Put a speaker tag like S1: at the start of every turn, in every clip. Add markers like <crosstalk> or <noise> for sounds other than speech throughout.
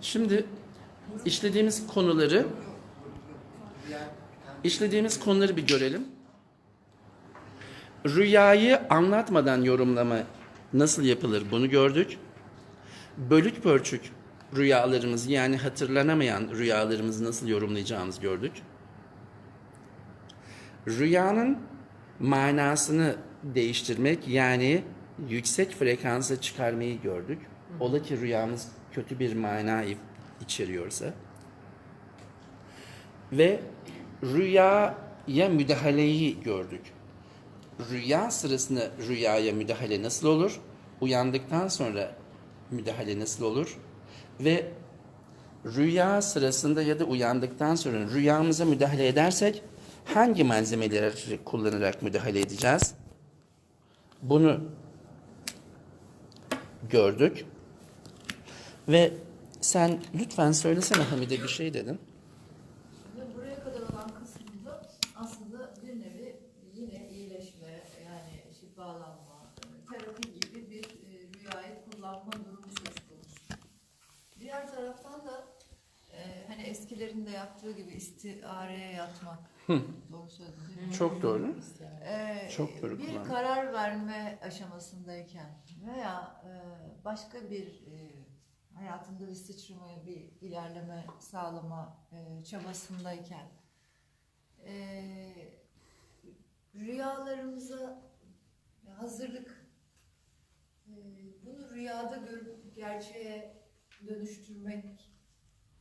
S1: Şimdi işlediğimiz konuları işlediğimiz konuları bir görelim. Rüyayı anlatmadan yorumlama nasıl yapılır bunu gördük. Bölük pörçük rüyalarımızı yani hatırlanamayan rüyalarımızı nasıl yorumlayacağımızı gördük. Rüyanın manasını değiştirmek yani yüksek frekansa çıkarmayı gördük. Ola ki rüyamız kötü bir mana içeriyorsa. Ve rüyaya müdahaleyi gördük. Rüya sırasında rüyaya müdahale nasıl olur? Uyandıktan sonra müdahale nasıl olur? Ve rüya sırasında ya da uyandıktan sonra rüyamıza müdahale edersek hangi malzemeleri kullanarak müdahale edeceğiz? Bunu gördük. Ve sen lütfen söylesene Hamide bir şey dedin.
S2: Şimdi buraya kadar olan kısmında aslında bir nevi yine iyileşme, yani şifalanma, terapi gibi bir e, rüyayı kullanma durumu söz konusu. Diğer taraftan da e, hani eskilerin de yaptığı gibi istiareye yatmak. Doğru mi?
S1: Çok doğru.
S2: Ee,
S1: Çok doğru
S2: bir
S1: kullandın.
S2: karar verme aşamasındayken veya e, başka bir e, hayatında bir sıçramaya bir ilerleme sağlama e, çabasındayken e, rüyalarımıza hazırlık e, bunu rüyada görüp gerçeğe dönüştürmek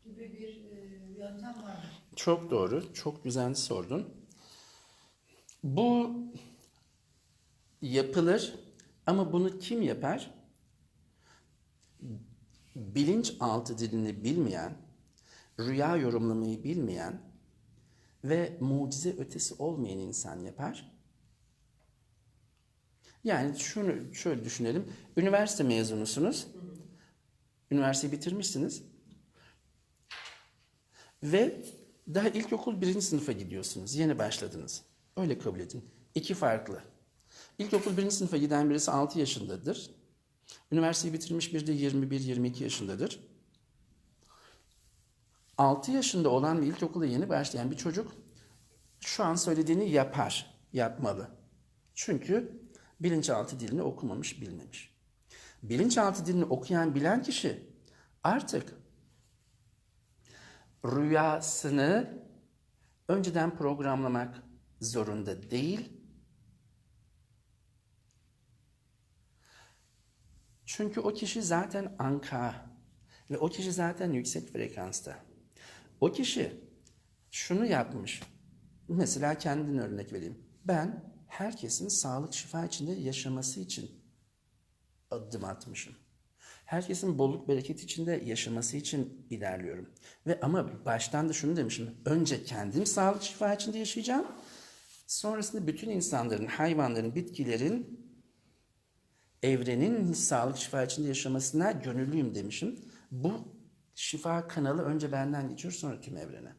S2: gibi bir e, yöntem var mı?
S1: Çok doğru. Çok güzel sordun. Bu yapılır ama bunu kim yapar? Bilinçaltı dilini bilmeyen, rüya yorumlamayı bilmeyen ve mucize ötesi olmayan insan yapar. Yani şunu şöyle düşünelim. Üniversite mezunusunuz. Üniversiteyi bitirmişsiniz. Ve daha ilkokul birinci sınıfa gidiyorsunuz. Yeni başladınız. Öyle kabul edin. İki farklı. İlkokul birinci sınıfa giden birisi 6 yaşındadır. Üniversiteyi bitirmiş biri de 21-22 yaşındadır. 6 yaşında olan ve ilkokula yeni başlayan bir çocuk şu an söylediğini yapar, yapmalı. Çünkü bilinçaltı dilini okumamış, bilmemiş. Bilinçaltı dilini okuyan, bilen kişi artık rüyasını önceden programlamak zorunda değil. Çünkü o kişi zaten anka ve o kişi zaten yüksek frekansta. O kişi şunu yapmış. Mesela kendin örnek vereyim. Ben herkesin sağlık şifa içinde yaşaması için adım atmışım. Herkesin bolluk bereket içinde yaşaması için ilerliyorum. Ve ama baştan da şunu demişim. Önce kendim sağlık şifa içinde yaşayacağım. Sonrasında bütün insanların, hayvanların, bitkilerin, evrenin sağlık şifa içinde yaşamasına gönüllüyüm demişim. Bu şifa kanalı önce benden geçiyor sonra tüm evrene.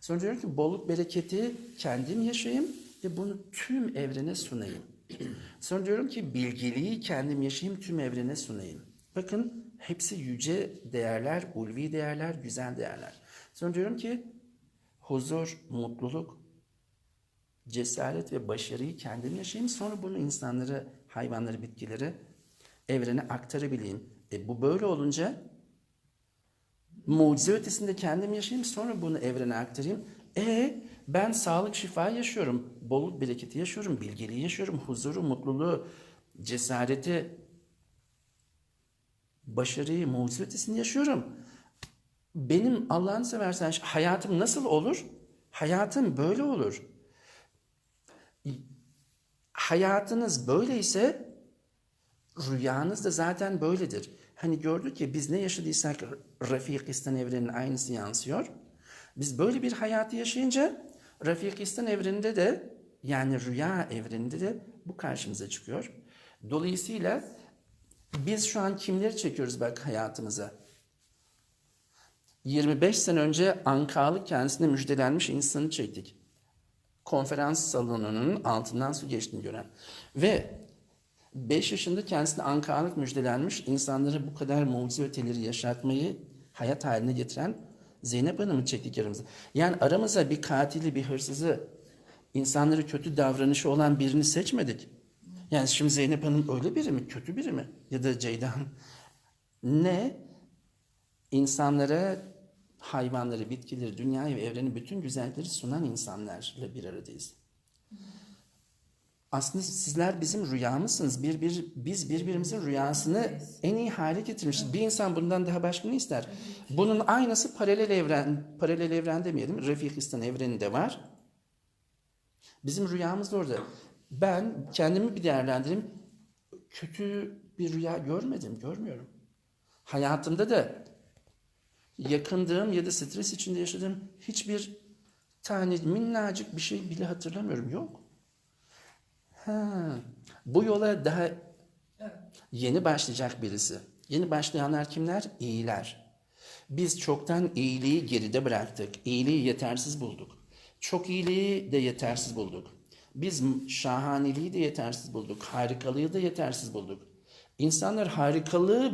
S1: Sonra diyorum ki bolluk bereketi kendim yaşayayım ve bunu tüm evrene sunayım. <clears throat> Sonra diyorum ki bilgiliği kendim yaşayayım tüm evrene sunayım. Bakın hepsi yüce değerler, ulvi değerler, güzel değerler. Sonra diyorum ki huzur, mutluluk, cesaret ve başarıyı kendim yaşayayım. Sonra bunu insanlara, hayvanları, bitkileri evrene aktarabileyim. E bu böyle olunca mucize ötesinde kendim yaşayayım sonra bunu evrene aktarayım. E ben sağlık şifa yaşıyorum, bolluk bereketi yaşıyorum, bilgeliği yaşıyorum, huzuru, mutluluğu, cesareti, başarıyı, mucize ötesini yaşıyorum. Benim Allah'ını seversen hayatım nasıl olur? Hayatım böyle olur. Hayatınız böyleyse rüyanız da zaten böyledir. Hani gördük ya biz ne yaşadıysak Rafikistan evrenin aynısı yansıyor. Biz böyle bir hayatı yaşayınca Rafikistan evreninde de yani rüya evreninde de bu karşımıza çıkıyor. Dolayısıyla biz şu an kimleri çekiyoruz bak hayatımıza? 25 sene önce Ankalı kendisine müjdelenmiş insanı çektik. Konferans salonunun altından su geçtiğini gören. Ve 5 yaşında kendisine ankarlık müjdelenmiş, insanları bu kadar mucize öteleri yaşatmayı hayat haline getiren Zeynep Hanım'ı çektik aramıza. Yani aramıza bir katili, bir hırsızı, insanları kötü davranışı olan birini seçmedik. Yani şimdi Zeynep Hanım öyle biri mi, kötü biri mi? Ya da Ceyda Hanım. Ne? insanlara hayvanları, bitkileri, dünyayı ve evrenin bütün güzellikleri sunan insanlarla bir aradayız. Aslında sizler bizim rüyamızsınız. Bir, bir, biz birbirimizin rüyasını en iyi hale getirmişiz. Bir insan bundan daha başka ne ister? Bunun aynısı paralel evren, paralel evren demeyelim. Refikistan evreninde var. Bizim rüyamız da orada. Ben kendimi bir değerlendireyim. Kötü bir rüya görmedim, görmüyorum. Hayatımda da yakındığım ya da stres içinde yaşadığım hiçbir tane minnacık bir şey bile hatırlamıyorum. Yok. Ha, bu yola daha yeni başlayacak birisi. Yeni başlayanlar kimler? İyiler. Biz çoktan iyiliği geride bıraktık. İyiliği yetersiz bulduk. Çok iyiliği de yetersiz bulduk. Biz şahaneliği de yetersiz bulduk. Harikalığı da yetersiz bulduk. İnsanlar harikalığı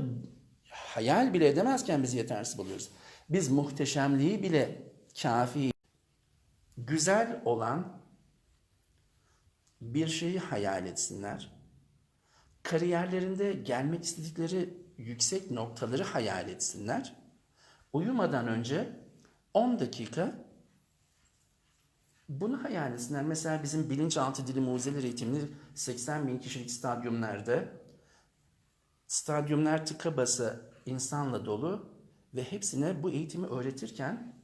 S1: hayal bile edemezken biz yetersiz buluyoruz. Biz muhteşemliği bile kafi, güzel olan bir şeyi hayal etsinler. Kariyerlerinde gelmek istedikleri yüksek noktaları hayal etsinler. Uyumadan önce 10 dakika bunu hayal etsinler. Mesela bizim bilinçaltı dili mucizeler eğitimleri 80 bin kişilik stadyumlarda stadyumlar tıka basa insanla dolu ve hepsine bu eğitimi öğretirken